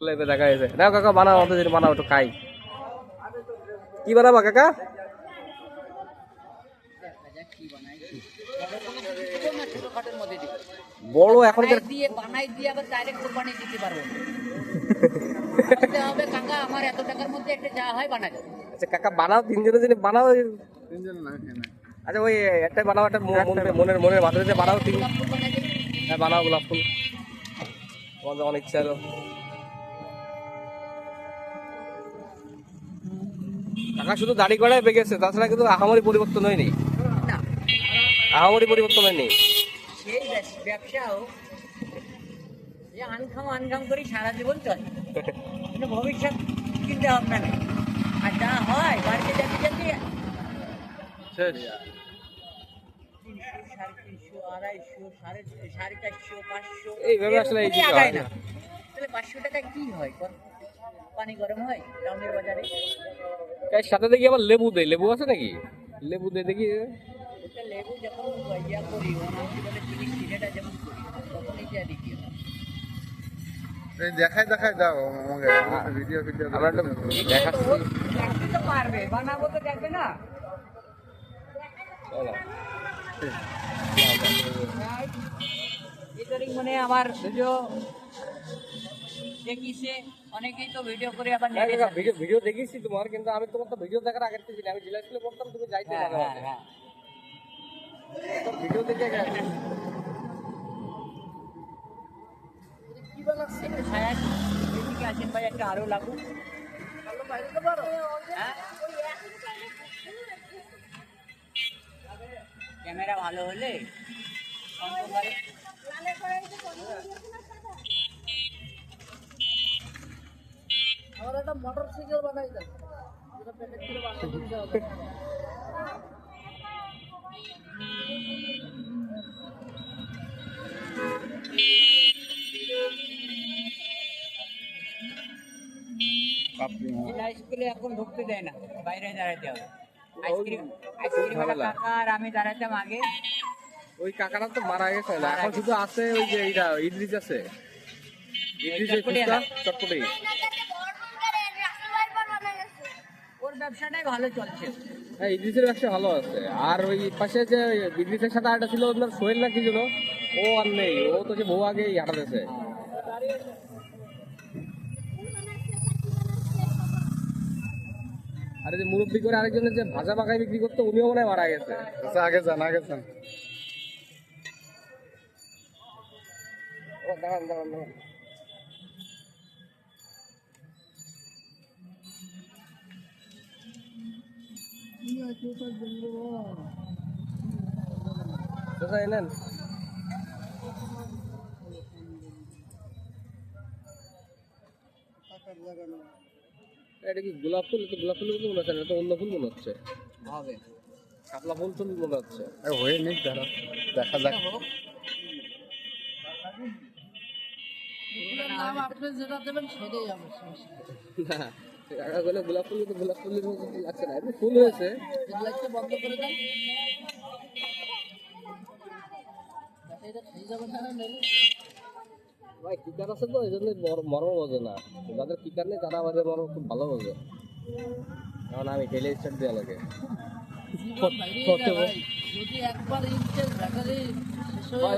লাইভে দেখা হয়েছে। দাও কাকা বানাও আমাদের যদি বানাও একটু খাই। কি বানাবা কাকা? বড় এখনকার বানাই দিয়ে বানাই দিয়ে আবার ডাইরেক্ট কোরবানি দিতে পারব। হবে কাকা আমার এত টাকার মধ্যে একটা যা হয় বানা আচ্ছা কাকা বানাও তিনজনের জন্য বানাও। আচ্ছা ওই একটা বানাও একটা মন- মনের মনের মাথাতে বানাও তিন। হ্যাঁ বানাও গোলাপ ফুল। তোমার যখন ইচ্ছা কাকা শুধু দাড়ি করাই বেগেছে তাছাড়া কিন্তু আহামরি পরিবর্তন হয়নি। আহামরি পরিবর্তন হয়নি। সেই ব্যব- ব্যবসাও যে আনখাম আনখাম করি সারা জীবন চলে। কিন্তু ভবিষ্যৎ চিন্তা ভাবনা নেই। আর যা হয় বাড়িতে যেতে যেতে এইভাবে আসলে এই না। তাহলে পাঁচশো টাকা কি হয়? পানি গরম হয়? টাউনের বাজারে? সাথে দেখি আবার লেবু দেয় লেবু আছে নাকি? লেবু দিয়ে দেখি। লেবু যখন ইয়া করি ওনার কি বলে চিনি চিনেটা যেমন করি তখনই যা দেখি দেখাই দেখাই দাও আমাকে ভিডিও ভিডিও আমরা একটা দেখাচ্ছি। তো পারবে বানাবো তো দেখবে না? মানে আমার ভিডিও দেখিছে অনেকেই তো ভিডিও করে আবার হ্যাঁ, নেটে ভিডিও ভিডিও দেখেছি তোমার কিন্তু আমি তোমার তো ভিডিও দেখার আগে থেকে। আমি জেলা স্কুলে পড়তাম তুমি যাইতে হ্যাঁ হ্যাঁ হ্যাঁ। তো ভিডিও দেখে কি বানাচ্ছে একটু ছায়া এদিকে আসেন ভাই একটা আরও হ্যাঁ? ক্যামেরা ভালো হলে অন্ধকারে একটা মোটর সাইকেল বানাই দেন। যেটা প্যাকেট করে বানাই দিতে হবে। এটা স্কুলে এখন ঢুকতে দেয় না বাইরে দাঁড়াতে হবে। Ice cream ice cream. কাকা আর আমি দাঁড়াতাম আগে। ওই কাকাটা তো মারা গেছে এখন শুধু আছে ওই যে ইডলিস আছে। ইডলিস চটপটি। ব্যবসাটাই ভালো চলছে। হ্যাঁ ব্যবসা ভালো আছে। আর ওই পাশে যে ইডলিসের সাথে আরেকটা ছিল ওনার সোহেল না কি ছিল ও আর নেই। ও তো যে বউ আগেই হাঁটাতেছে। আর এই যে মুরব্বি করে আরেকজনের যে ভাজা পাকায় বিক্রি করতো উনিও মনে হয় মারা গেছে। আচ্ছা আগে যান আগে যান। দাঁড়ান দাঁড়ান দাঁড়ান। কোথায় এলেন এটা কি গোলাপ ফুল তো গোলাপ ফুল মনে হচ্ছে না এটা অন্য ফুল মনে হচ্ছে। হবে শাপলা ফুল ফুল মনে হচ্ছে। হয়ে নিক দাঁড়া। দেখা যাক। নাম আপনি যেটা দেবেন সেটাই হবে সমস্যা। বলে গোলাপ ফুল গোলাপ ফুলের লাগছে না ফুল হয়েছে। বন্ধ করে দেন ভাই, কিকার আছে তো, এই জন্য মর্ম বোঝে না। যাদের কিকার নেই, তারা আমাদের মর্ম খুব ভালো বোঝে। কারণ আমি টেলে স্টার্ট দেওয়া লাগে। ভাই।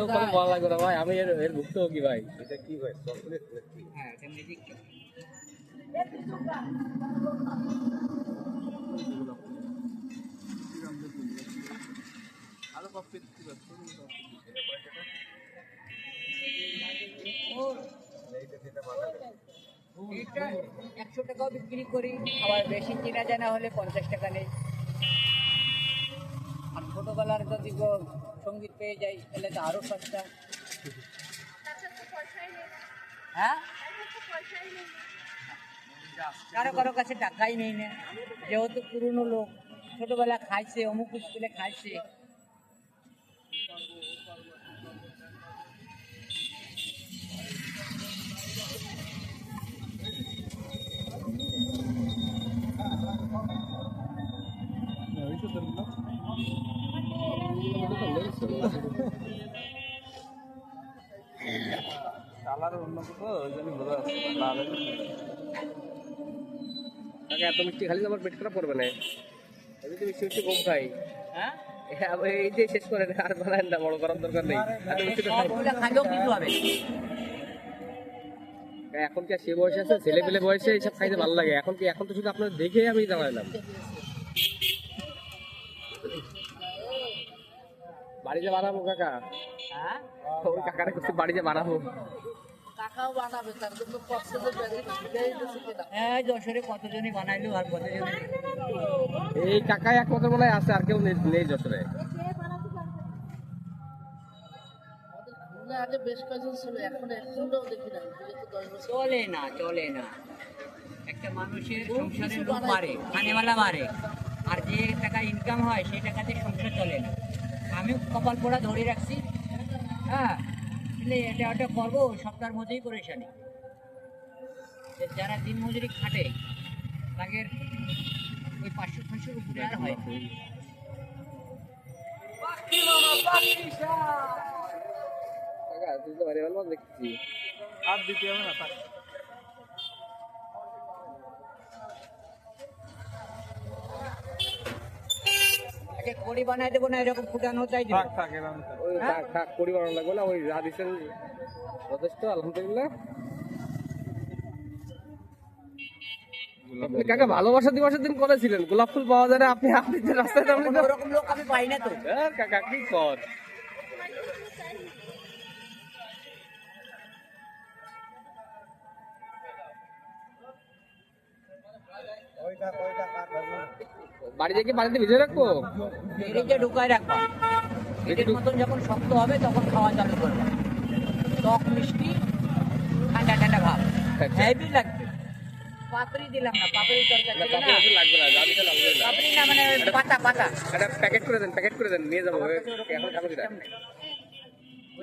ওখানে ভালো লাগবে না। ভাই, আমি এর ভুক্ত কি ভাই। এটা কি, ভাই? হ্যাঁ এটা একশো টাকাও বিক্রি করি আবার বেশি কিনা জানা হলে পঞ্চাশ টাকা নেই। আর ছোটবেলার যদি সংগীত পেয়ে যাই তাহলে তো আরও সস্তা। হ্যাঁ? কারও কারও কাছে টাকাই নেই না। যেহেতু পুরনো লোক, ছোটবেলা খাইছে, অমুক স্কুলে খাইছে। কালার অন্য কাকা এত মিষ্টি খালি আমার পেট খারাপ করবে না। আমি তো মিষ্টি মিষ্টি কম খাই। হ্যাঁ? এই যে শেষ করেন আর বানায় না বড় করার দরকার নেই। এত মিষ্টি তো খাই। সবগুলো খাইলেও কিন্তু হবে। এখন কি সে বয়সে আছে? ছেলে পেলে বয়সে এইসব খাইতে ভালো লাগে। এখন কি এখন তো শুধু আপনার দেখে আমি দাঁড়ালাম বাড়িতে বানাবো কাকা? হ্যাঁ? ওই কাকারা বাড়িতে বানাবো এই যশোরে কতজনই বানাইলো আর কতজনই এই কাকা একমাত্র মনে হয় আছে আর কেউ নেই নেই যশোরে আগে বেশ কয়েকজন ছিল এখন একজনটাও দেখি না বিগত দশ বছর। চলে না চলে না। একটা মানুষের লোক মারে খানেওয়ালা মারে। আর যে টাকা ইনকাম হয় সেই টাকাতে সংসার চলে না। আমি কপাল পোড়া ধরে রাখছি। হ্যাঁ তাহলে এটা একটা পর্ব সপ্তাহের মধ্যেই করে যে যারা দিন মজুরি খাটে তাদের ওই পাঁচশো ছয়শোর উপরে আর হয় আর দিতে হবে তো কড়ি বানাই দেবো না এরকম ফুটানো তাই দেবো। ওই থাক থাক করি বানানো লাগবে না ওই যথেষ্ট আলহামদুলিল্লাহ। আপনি কাকা ভালোবাসা দিবসের দিন করেছিলেন? গোলাপ ফুল পাওয়া যায় না আপনি আপনি যে রাস্তায় নামলেন। ওরকম লোক আমি পাই না তো। হ্যাঁ, কাকা কি কর? বাড়িতে কি পানিতে ভিজে রাখব? ফ্রিজে ঢুকায় রাখব। ফ্রিজের মতন যখন শক্ত হবে তখন খাওয়া চালু করব। টক মিষ্টি ঠান্ডা ঠান্ডা ভাব। আচ্ছা। হেভি লাগবে। পাপড়ি দিলাম না পাপড়ি তরকারি না, না। পাপড়ি লাগবে না পাপড়ি মানে পাতা পাতা। একটা প্যাকেট করে দেন প্যাকেট করে দেন নিয়ে যাব। এখন খাব।